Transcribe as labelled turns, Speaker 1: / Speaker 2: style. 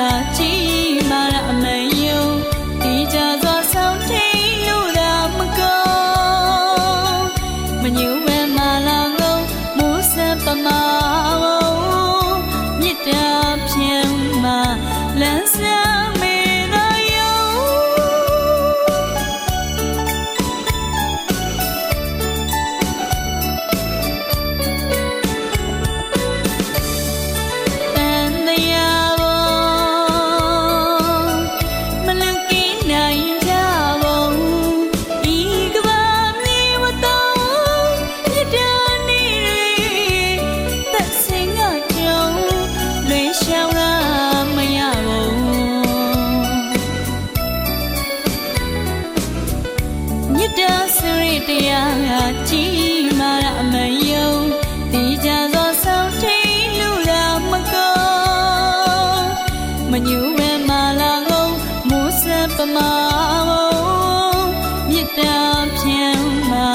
Speaker 1: 的记忆。 တာစရတရားကကြည်မာရအမယုံတီးကြသောဆောင်ထိန်လူလာမကောမညူဝဲမာလာကုန်မိုးဆက်ပမာမေတ္တာဖြံမှာ